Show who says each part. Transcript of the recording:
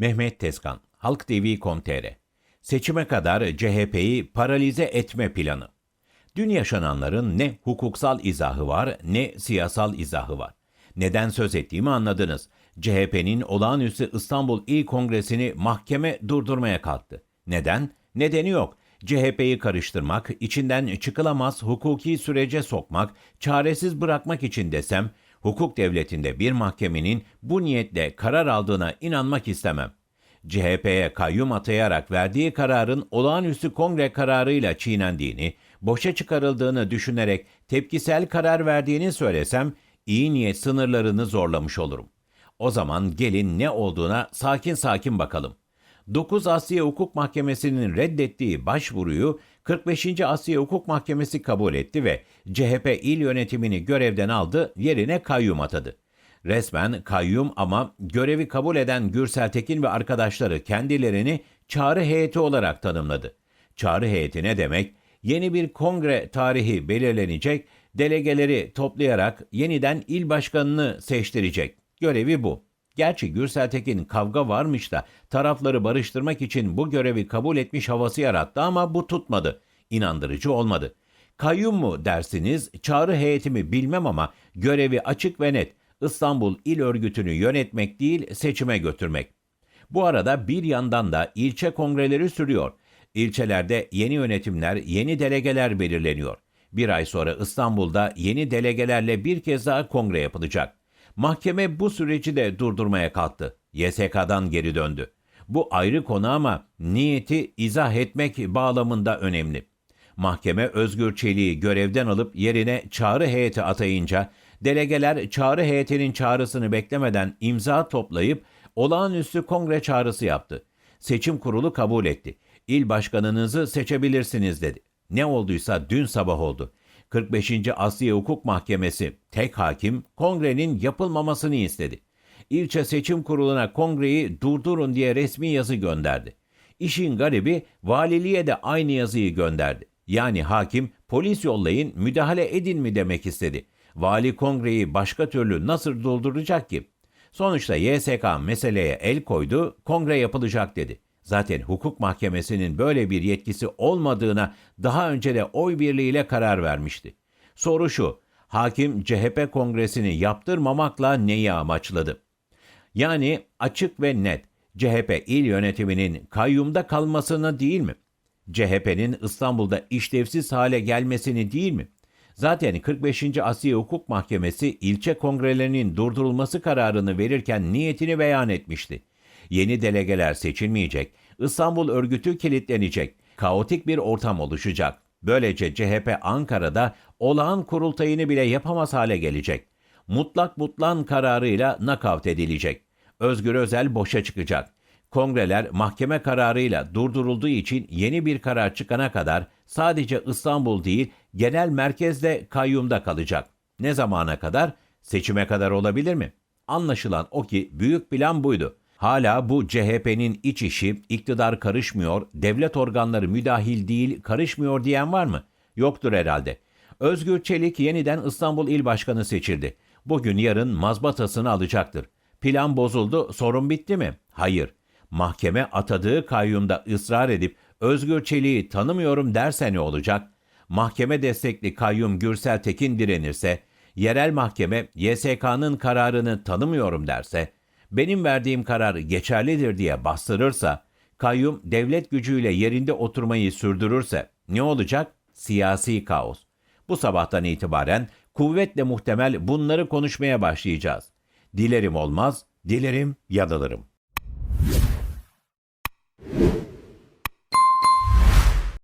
Speaker 1: Mehmet Tezkan, Halk TV.com.tr Seçime kadar CHP'yi paralize etme planı. Dün yaşananların ne hukuksal izahı var ne siyasal izahı var. Neden söz ettiğimi anladınız. CHP'nin olağanüstü İstanbul İl Kongresi'ni mahkeme durdurmaya kalktı. Neden? Nedeni yok. CHP'yi karıştırmak, içinden çıkılamaz hukuki sürece sokmak, çaresiz bırakmak için desem, hukuk devletinde bir mahkemenin bu niyetle karar aldığına inanmak istemem. CHP'ye kayyum atayarak verdiği kararın olağanüstü kongre kararıyla çiğnendiğini, boşa çıkarıldığını düşünerek tepkisel karar verdiğini söylesem, iyi niyet sınırlarını zorlamış olurum. O zaman gelin ne olduğuna sakin sakin bakalım. 9 Asya Hukuk Mahkemesi'nin reddettiği başvuruyu 45. Asya Hukuk Mahkemesi kabul etti ve CHP il yönetimini görevden aldı, yerine kayyum atadı. Resmen kayyum ama görevi kabul eden Gürsel Tekin ve arkadaşları kendilerini çağrı heyeti olarak tanımladı. Çağrı heyeti ne demek? Yeni bir kongre tarihi belirlenecek, delegeleri toplayarak yeniden il başkanını seçtirecek. Görevi bu. Gerçi Gürsel Tekin kavga varmış da tarafları barıştırmak için bu görevi kabul etmiş havası yarattı ama bu tutmadı. İnandırıcı olmadı. Kayyum mu dersiniz, çağrı heyetimi bilmem ama görevi açık ve net. İstanbul İl Örgütü'nü yönetmek değil, seçime götürmek. Bu arada bir yandan da ilçe kongreleri sürüyor. İlçelerde yeni yönetimler, yeni delegeler belirleniyor. Bir ay sonra İstanbul'da yeni delegelerle bir kez daha kongre yapılacak. Mahkeme bu süreci de durdurmaya kalktı. YSK'dan geri döndü. Bu ayrı konu ama niyeti izah etmek bağlamında önemli. Mahkeme Özgür Çelik'i görevden alıp yerine çağrı heyeti atayınca delegeler çağrı heyetinin çağrısını beklemeden imza toplayıp olağanüstü kongre çağrısı yaptı. Seçim kurulu kabul etti. İl başkanınızı seçebilirsiniz dedi. Ne olduysa dün sabah oldu. 45. Asya Hukuk Mahkemesi tek hakim kongrenin yapılmamasını istedi. İlçe seçim kuruluna kongreyi durdurun diye resmi yazı gönderdi. İşin garibi valiliğe de aynı yazıyı gönderdi. Yani hakim polis yollayın müdahale edin mi demek istedi. Vali kongreyi başka türlü nasıl dolduracak ki? Sonuçta YSK meseleye el koydu, kongre yapılacak dedi. Zaten hukuk mahkemesinin böyle bir yetkisi olmadığına daha önce de oy birliğiyle karar vermişti. Soru şu, hakim CHP kongresini yaptırmamakla neyi amaçladı? Yani açık ve net CHP il yönetiminin kayyumda kalmasını değil mi? CHP'nin İstanbul'da işlevsiz hale gelmesini değil mi? Zaten 45. Asya Hukuk Mahkemesi ilçe kongrelerinin durdurulması kararını verirken niyetini beyan etmişti. Yeni delegeler seçilmeyecek, İstanbul örgütü kilitlenecek, kaotik bir ortam oluşacak. Böylece CHP Ankara'da olağan kurultayını bile yapamaz hale gelecek. Mutlak mutlan kararıyla nakavt edilecek. Özgür Özel boşa çıkacak. Kongreler mahkeme kararıyla durdurulduğu için yeni bir karar çıkana kadar sadece İstanbul değil genel merkezde kayyumda kalacak. Ne zamana kadar? Seçime kadar olabilir mi? Anlaşılan o ki büyük plan buydu. Hala bu CHP'nin iç işi, iktidar karışmıyor, devlet organları müdahil değil, karışmıyor diyen var mı? Yoktur herhalde. Özgür Çelik yeniden İstanbul İl Başkanı seçildi. Bugün yarın mazbatasını alacaktır. Plan bozuldu, sorun bitti mi? Hayır. Mahkeme atadığı kayyumda ısrar edip Özgür Çelik'i tanımıyorum derse ne olacak? Mahkeme destekli kayyum Gürsel Tekin direnirse, yerel mahkeme YSK'nın kararını tanımıyorum derse, benim verdiğim karar geçerlidir diye bastırırsa, kayyum devlet gücüyle yerinde oturmayı sürdürürse ne olacak? Siyasi kaos. Bu sabahtan itibaren kuvvetle muhtemel bunları konuşmaya başlayacağız. Dilerim olmaz, dilerim yanılırım.